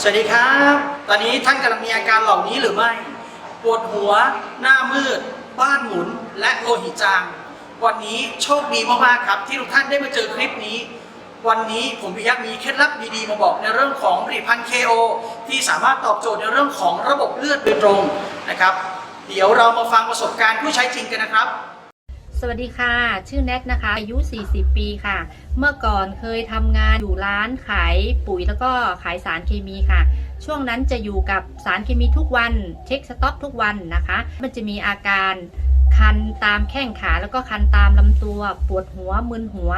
สวัสดีครับ ตอนนี้ท่านกำลังมีอาการเหล่านี้หรือไม่ ปวดหัว หน้ามืด บ้านหมุน และโลหิตจาง วันนี้โชคดีมากๆครับ ที่ทุกท่านได้มาเจอคลิปนี้ วันนี้ผมพิยักษ์มีเคล็ดลับดีๆมาบอกในเรื่องของผลิตภัณฑ์ KO ที่สามารถตอบโจทย์ในเรื่องของระบบเลือดโดยตรงนะครับ เดี๋ยวเรามาฟังประสบการณ์ผู้ใช้จริงกันนะครับ สวัสดีค่ะ ชื่อแน็กนะคะ อายุ 40 ปีค่ะ เมื่อก่อนเคยทำงานอยู่ร้านขายปุ๋ยแล้วก็ขายสารเคมีค่ะ ช่วงนั้นจะอยู่กับสารเคมีทุกวัน เช็คสต็อกทุกวันนะคะ มันจะมีอาการคันตามแข้งขาแล้วก็คันตามลำตัวปวดหัวมึนหัว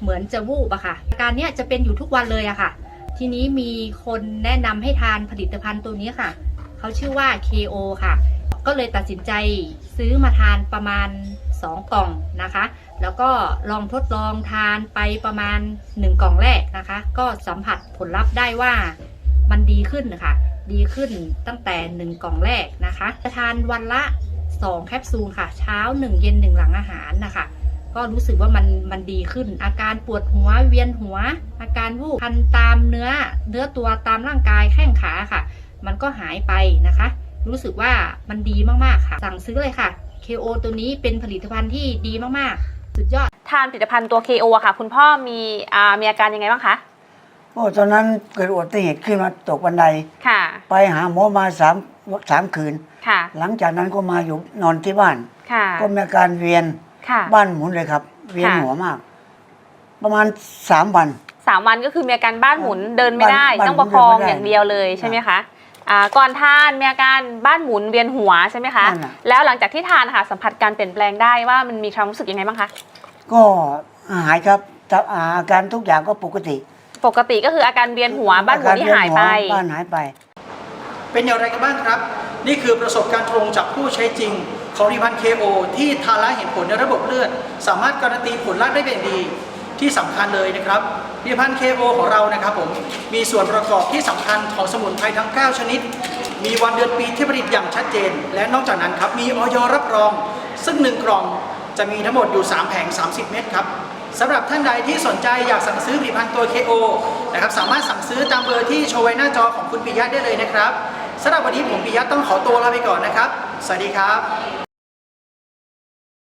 เหมือนจะวูบอะค่ะ อาการเนี้ยจะเป็นอยู่ทุกวันเลยอะค่ะ ทีนี้มีคนแนะนำให้ทานผลิตภัณฑ์ตัวนี้ค่ะ เขาชื่อว่า KO ค่ะ ก็เลยตัดสินใจซื้อมาทานประมาณ 2 กล่องนะคะ แล้วก็ลองทดลองทานไปประมาณ 1 กล่องแรกนะคะ ก็สัมผัสผลลัพธ์ได้ว่ามันดีขึ้นนะคะดีขึ้นตั้งแต่ 1 กล่องแรกนะคะจะทานวันละ 2 แคปซูลค่ะ เช้า 1 เย็น 1 หลังอาหารนะคะ ก็รู้สึกว่ามันมันดีขึ้น อาการปวดหัวเวียนหัว อาการวูบคันตามเนื้อเนื้อตัวตามร่างกายแข้งขาค่ะ มันก็หายไปนะคะ รู้สึกว่ามันดีมากๆค่ะ สั่งซื้อเลยค่ะ KO ตัวนี้เป็นผลิตภัณฑ์ที่ดีมากๆ สุดยอด ทานผลิตภัณฑ์ตัว KO อะค่ะ คุณพ่อมีอ่ามีอาการยังไงบ้างคะ โอ้ตอนนั้นเกิดอุบัติเหตุขึ้นมาตกบันได ค่ะ ไปหาหมอมาสามสามคืน ค่ะ หลังจากนั้นก็มาอยู่นอนที่บ้าน ค่ะ ก็มีอาการเวียนค่ะ บ้านหมุนเลยครับ เวียนค่ะ หัวมาก ประมาณสามวัน สามวันก็คือมีอาการบ้านหมุนเดินไม่ได้ บ้านต้องประคองบ้านหมุนเดินไม่ได้ อย่างเดียวเลยใช่ไหมคะ อ่าก่อนทานมีอาการบ้านหมุนเวียนหัวใช่ไหมคะ นั่นน่ะ แล้วหลังจากที่ทานค่ะสัมผัสการเปลี่ยนแปลงได้ว่ามันมีความรู้สึกยังไงบ้างคะ ก็หายครับแต่อาการทุกอย่างก็ปกติปกติก็คืออาการเวียนหัวบ้านหมุนที่หายไป อการเวีนหัวบ้านหายไป เป็นอย่างไรกันบ้างครับ นี่คือประสบการณ์ตรงจากผู้ใช้จริง ของผลิตภัณฑ์ KO ที่ทานและเห็นผลในระบบเลือด สามารถการันตีผลลัพธ์ได้เป็นดี ที่สำคัญเลยนะครับผลิตภัณฑ์ KO ของเรานะครับผมมีส่วนประกอบที่สำคัญของสมุนไพรทั้ง 9 ชนิด มีวันเดือนปีที่ผลิตอย่างชัดเจน และนอกจากนั้นครับมีออยรับรอง ซึ่ง 1 กล่องจะมีทั้งหมดอยู่ 3 แผง 30 เม็ดครับสำหรับท่านใดที่สนใจอยากสั่งซื้อผลิตภัณฑ์ตัว KO นะครับสามารถสั่งซื้อตามเบอร์ที่โชว์ไว้หน้าจอของคุณปิยะได้เลยนะครับสำหรับวันนี้ผมปิยะต้องขอตัวลาไปก่อนนะครับ สวัสดีครับ